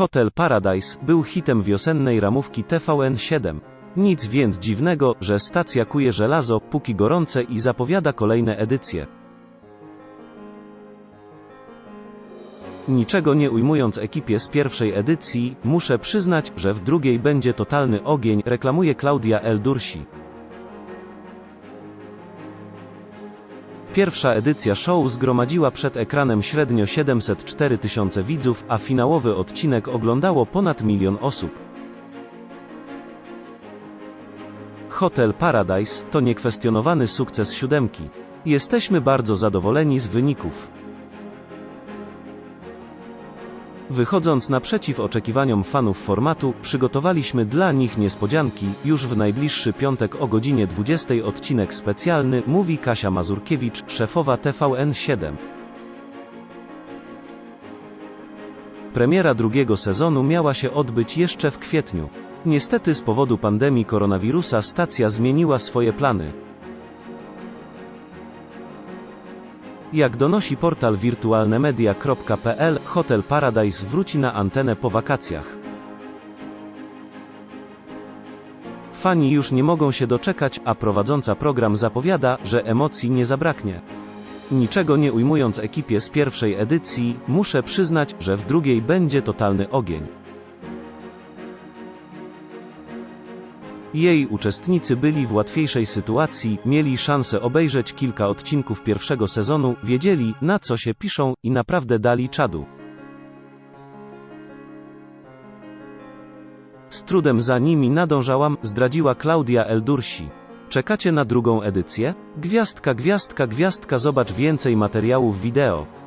Hotel Paradise był hitem wiosennej ramówki TVN7. Nic więc dziwnego, że stacja kuje żelazo, póki gorące i zapowiada kolejne edycje. Niczego nie ujmując ekipie z pierwszej edycji, muszę przyznać, że w drugiej będzie totalny ogień, reklamuje Klaudia El Pierwsza edycja show zgromadziła przed ekranem średnio 704 tysiące widzów, a finałowy odcinek oglądało ponad milion osób. Hotel Paradise to niekwestionowany sukces siódemki. Jesteśmy bardzo zadowoleni z wyników. Wychodząc naprzeciw oczekiwaniom fanów formatu, przygotowaliśmy dla nich niespodzianki. Już w najbliższy piątek o godzinie 20 odcinek specjalny, mówi Kasia Mazurkiewicz, szefowa TVN7. Premiera drugiego sezonu miała się odbyć jeszcze w kwietniu. Niestety z powodu pandemii koronawirusa stacja zmieniła swoje plany. Jak donosi portal wirtualnemedia.pl, Hotel Paradise wróci na antenę po wakacjach. Fani już nie mogą się doczekać, a prowadząca program zapowiada, że emocji nie zabraknie. Niczego nie ujmując ekipie z pierwszej edycji, muszę przyznać, że w drugiej będzie totalny ogień. Jej uczestnicy byli w łatwiejszej sytuacji, mieli szansę obejrzeć kilka odcinków pierwszego sezonu, wiedzieli, na co się piszą, i naprawdę dali czadu. Z trudem za nimi nadążałam, zdradziła Klaudia Eldursi. Czekacie na drugą edycję? Gwiazdka, gwiazdka, gwiazdka, zobacz więcej materiałów wideo.